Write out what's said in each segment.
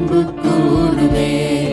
அன்பு கூடுவேன்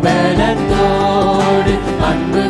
பலத்தோடு அன்பு